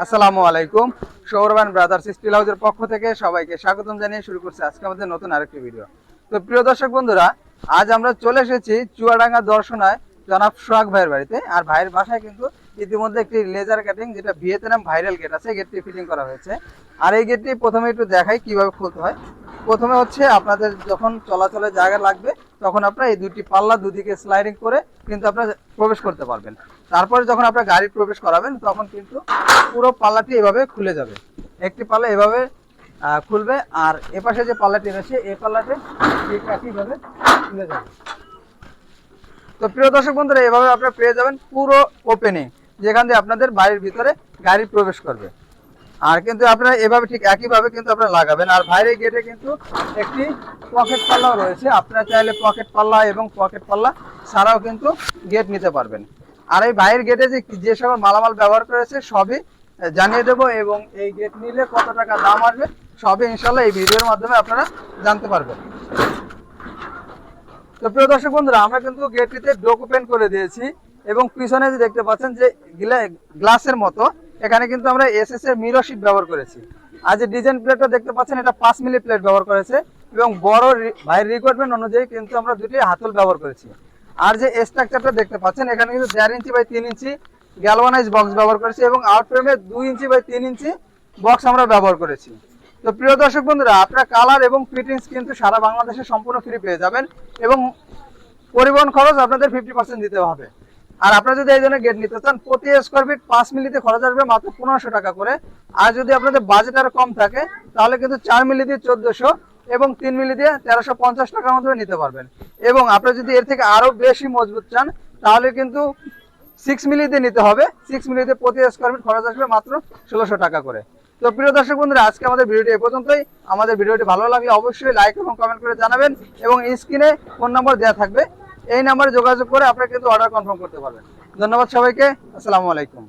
আসসালামু আলাইকুম। সৌরবান brothers still হাউসের পক্ষ থেকে সবাইকে স্বাগতম জানিয়ে শুরু করছে আজকে আমাদের নতুন আরেকটি ভিডিও তো প্রিয় দর্শক বন্ধুরা, আজ আমরা চলে এসেছি চুয়াডাঙ্গা দর্শনায় জনাব সোহাগ ভাইয়ের বাড়িতে। আর ভাইয়ের বাসায় কিন্তু ইতিমধ্যে একটি লেজার কাটিং যেটা ভিয়েতনাম ভাইরাল গেট আছে গেটটি ফিটিং করা হয়েছে। আর এই গেটটি প্রথমে একটু দেখাই কীভাবে খুলতে হয়। প্রথমে হচ্ছে আপনাদের যখন চলাচলের জায়গা লাগবে তখন আপনার এই দুটি পাল্লা দুদিকে স্লাইডিং করে কিন্তু আপনারা প্রবেশ করতে পারবেন। তারপরে যখন আপনার গাড়ি প্রবেশ করাবেন, তখন কিন্তু পুরো পাল্লাটি এভাবে খুলে যাবে। একটি পাল্লা এভাবে খুলবে আর এপাশে যে পাল্লাটি রয়েছে, এই পাল্লাটি ঠিক একইভাবে খুলে যাবে। তো প্রিয় দর্শক বন্ধুরা, এভাবে আপনারা পেয়ে যাবেন পুরো ওপেনে যেখান দিয়ে আপনাদের বাড়ির ভিতরে গাড়ি প্রবেশ করবে। আর কিন্তু আপনারা এভাবে ঠিক একইভাবে কিন্তু আপনারা লাগাবেন। আর বাইরের গেটে কিন্তু একটি পকেট পাল্লাও রয়েছে। আপনারা চাইলে পকেট পাল্লা এবং পকেট পাল্লা ছাড়াও কিন্তু গেট নিতে পারবেন। আর এই বাইরের গেটে যে যে সকল মালামাল ব্যবহার করেছে সবই জানিয়ে দেবো এবং এই গেট নিলে কত টাকা দাম আসবে, সবই ইনশাল্লাহ এই ভিডিওর মাধ্যমে আপনারা জানতে পারবেন। তো প্রিয় দর্শক বন্ধুরা, আমরা কিন্তু গেটটিতে ডোক ওপেন করে দিয়েছি এবং পিছনে যে দেখতে পাচ্ছেন যে গ্লাসের মতো। এখানে কিন্তু আমরা এসএস এর মিরর ব্যবহার করেছি। আর যে ডিজাইন প্লেটটা দেখতে পাচ্ছেন, এটা পাঁচ মিলি প্লেট ব্যবহার করেছে এবং বড় ভাইয়ের রিকোয়ারমেন্ট অনুযায়ী কিন্তু আমরা দুটি হাতল ব্যবহার করেছি। আর যে স্ট্রাকচারটা দেখতে পাচ্ছেন, এখানে কিন্তু দেড় ইঞ্চি বাই তিন ইঞ্চি গ্যালভানাইজ বক্স ব্যবহার করেছি এবং আউট ফ্রেমে দুই ইঞ্চি বাই তিন ইঞ্চি বক্স আমরা ব্যবহার করেছি। তো প্রিয় দর্শক বন্ধুরা, আপনার কালার এবং ফিটিংস কিন্তু সারা বাংলাদেশে সম্পূর্ণ ফ্রি পেয়ে যাবেন এবং পরিবহন খরচ আপনাদের ফিফটি পার্সেন্ট দিতে হবে। আর আপনারা যদি এই ধরনের গেট নিতে চান, প্রতি স্কোয়ার ফিট পাঁচ মিলিতে খরচ আসবে মাত্র পনেরোশো টাকা করে। আর যদি আপনাদের বাজেট আরও কম থাকে, তাহলে কিন্তু চার মিলি দিয়ে চোদ্দশো এবং তিন মিলি দিয়ে তেরোশো পঞ্চাশ টাকার মধ্যে নিতে পারবেন। এবং আপনারা যদি এর থেকে আরও বেশি মজবুত চান, তাহলে কিন্তু সিক্স মিলিতে নিতে হবে। সিক্স মিলিতে প্রতি স্কোয়ার ফিট খরচ আসবে মাত্র ষোলোশো টাকা করে। তো প্রিয় দর্শক বন্ধুরা, আজকে আমাদের ভিডিওটি এ পর্যন্তই। আমাদের ভিডিওটি ভালো লাগলে অবশ্যই লাইক এবং কমেন্ট করে জানাবেন এবং স্ক্রিনে ফোন নম্বর দেওয়া থাকবে। এই নাম্বারে যোগাযোগ করে আপনারা কিন্তু অর্ডার কনফার্ম করতে পারবেন। ধন্যবাদ সবাইকে। আসসালামু আলাইকুম।